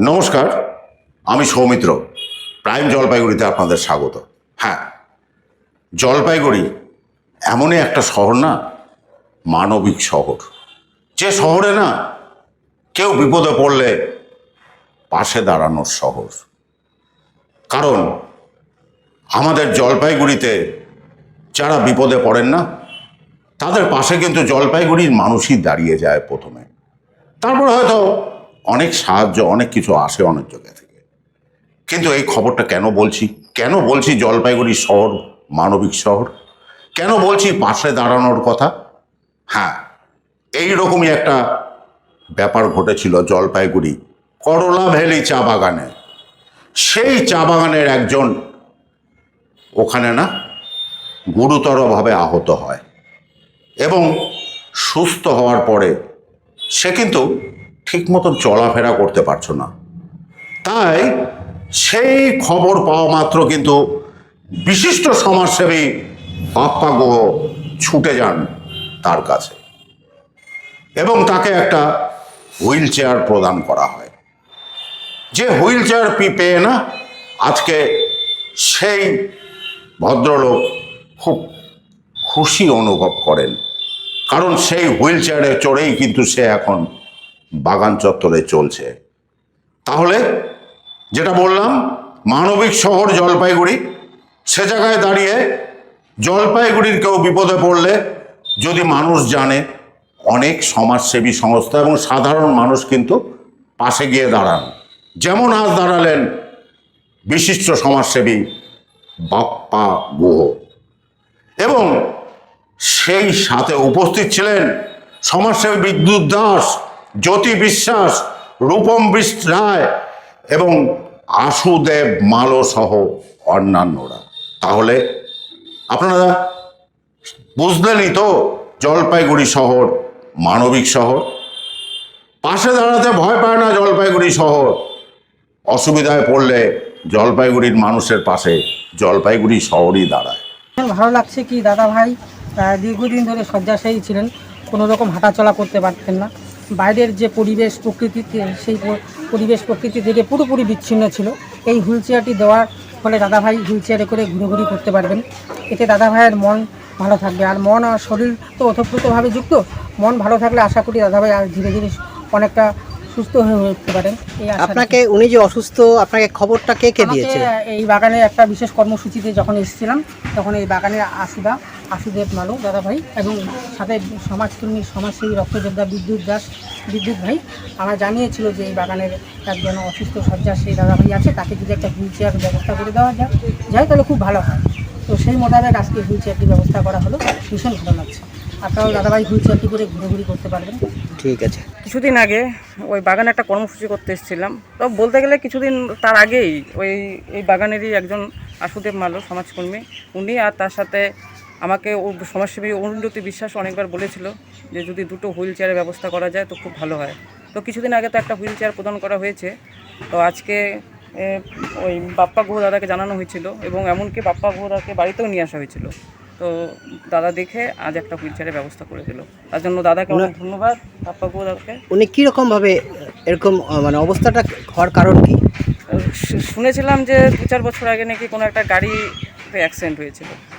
নমস্কার, আমি সৌমিত্র, প্রাইম জলপাইগুড়িতে আপনাদের স্বাগত। হ্যাঁ জলপাইগুড়ি এমনই একটা শহর না, মানবিক শহর। যে শহরে না, কেউ বিপদে পড়লে পাশে দাঁড়ানোর শহর। কারণ, আমাদের জলপাইগুড়িতে যারা বিপদে পড়েন না, তাদের পাশে কিন্তু জলপাইগুড়ির মানুষই দাঁড়িয়ে যায় প্রথমে। তারপর হয়তো অনেক সাহায্য, অনেক কিছু আসে অনেক জায়গা থেকে। কিন্তু এই খবরটা কেন বলছি? কেন বলছি জলপাইগুড়ি শহর মানবিক শহর? কেন বলছি পাশে দাঁড়ানোর কথা? হ্যাঁ এই রকমই একটা ব্যাপার ঘটেছিল জলপাইগুড়ি, করলা ভ্যালি চা বাগানে। সেই চা বাগানের একজন ওখানে না গুরুতরভাবে আহত হয় এবং সুস্থ হওয়ার পরে সে কিন্তু ঠিক মতন চলাফেরা করতে পারছ না। তাই সেই খবর পাওয়া মাত্র কিন্তু বিশিষ্ট সমাজসেবী বাপ্পা গুহ ছুটে যান তার কাছে। এবং তাকে একটা হুইল চেয়ার প্রদান করা হয়। যে হুইল চেয়ার পেয়ে না, আজকে সেই ভদ্রলোক খুব খুশি অনুভব করেন। কারণ সেই হুইল চেয়ারে চড়েই কিন্তু সে এখন বাগান চত্বরে চলছে। তাহলে যেটা বললাম, মানবিক শহর জলপাইগুড়ি, সে জায়গায় দাঁড়িয়ে জলপাইগুড়ির কেউ বিপদে পড়লে যদি মানুষ জানে, অনেক সমাজসেবী সংস্থা এবং সাধারণ মানুষ কিন্তু পাশে গিয়ে দাঁড়ান। যেমন আজ দাঁড়ালেন বিশিষ্ট সমাজসেবী বাপ্পা গুহ। এবং সেই সাথে উপস্থিত ছিলেন সমাজসেবী বিদ্যুৎ দাস জ্যোতি বিশ্বাস, রূপম রায় এবং আশুদেব মালো সহ অন্যান্যরা। তাহলে আপনারা বুঝলেনই তো জলপাইগুড়ি শহর মানবিক শহর। পাশে দাঁড়াতে ভয় পায় না জলপাইগুড়ি শহর। অসুবিধায় পড়লে জলপাইগুড়ির মানুষের পাশে জলপাইগুড়ি শহরই দাঁড়ায়। ভালো লাগছে কি দাদা ভাই দীর্ঘদিন ধরে শয্যাশায়ী ছিলেন কোনো রকম হাঁটাচলা করতে পারতেন না। বাইরের যে পরিবেশ প্রকৃতিতে, সেই পরিবেশ প্রকৃতি থেকে পুরোপুরি বিচ্ছিন্ন ছিল। এই হুইল চেয়ারটি দেওয়ার ফলে দাদাভাই হুইল চেয়ারে করে ঘুরোঘুরি করতে পারবেন। এতে দাদাভাইয়ের মন ভালো থাকবে। আর মন আর শরীর তো ওতপ্রোতভাবে যুক্ত। মন ভালো থাকলে আশা করি দাদাভাই আর ধীরে ধীরে অনেকটা সুস্থ হয়ে উঠতে পারেন এই আশা আপনাকে উনি যে অসুস্থ আপনাকে খবরটা কে কে দিয়েছে আমাকে এই বাগানে একটা বিশেষ কর্মসূচিতে যখন এসেছিলাম তখন এই বাগানের আসিদা আশুদেব মালু দাদা ভাই এবং সাথে সমাজকর্মী সমাজসেবী রক্তযোদ্ধা বিদ্যুৎ দাস বিদ্যুৎ ভাই আমার জানিয়েছিল যে এই বাগানের একজন অসুস্থ শয্যাশায়ী দাদা ভাই আছে তাকে যদি একটা হুইল চেয়ার ব্যবস্থা করে দেওয়া যায় যায় তাহলে খুব ভালো হয়। তো সেই মোতাবেক আজকে হুইল চেয়ারটি ব্যবস্থা করা হলো ভীষণ ভালো লাগছে। আপনারাও দাদাভাই হুইল চেয়ারটি করে ঘুরে করতে পারবেন? ঠিক আছে। কিছুদিন আগে ওই বাগানে একটা কর্মসূচি করতে এসেছিলাম। তো বলতে গেলে কিছুদিন তার আগেই ওই এই বাগানেরই একজন আশুদেব মালো সমাজকর্মী। উনি আর তার সাথে আমাকে ও সমাজসেবী অরুণজ্যোতি বিশ্বাস অনেকবার বলেছিল যে যদি দুটো হুইল চেয়ারের ব্যবস্থা করা যায় তো খুব ভালো হয়। তো কিছুদিন আগে তো একটা হুইল চেয়ার প্রদান করা হয়েছে। তো আজকে ওই বাপ্পা গুহ দাদাকে জানানো হয়েছিল এবং এমনকি বাপ্পা গুহ দাদাকে বাড়িতেও নিয়ে আসা হয়েছিল। তো দাদা দেখে আজ একটা হুইল চেয়ারের ব্যবস্থা করে দিল। তার জন্য দাদাকে অনেক ধন্যবাদ বাপ্পা দাদাকে উনি কীরকমভাবে এরকম মানে অবস্থাটা হওয়ার কারণ কি? শুনেছিলাম যে দু চার বছর আগে নাকি কোনো একটা গাড়িতে অ্যাক্সিডেন্ট হয়েছিল।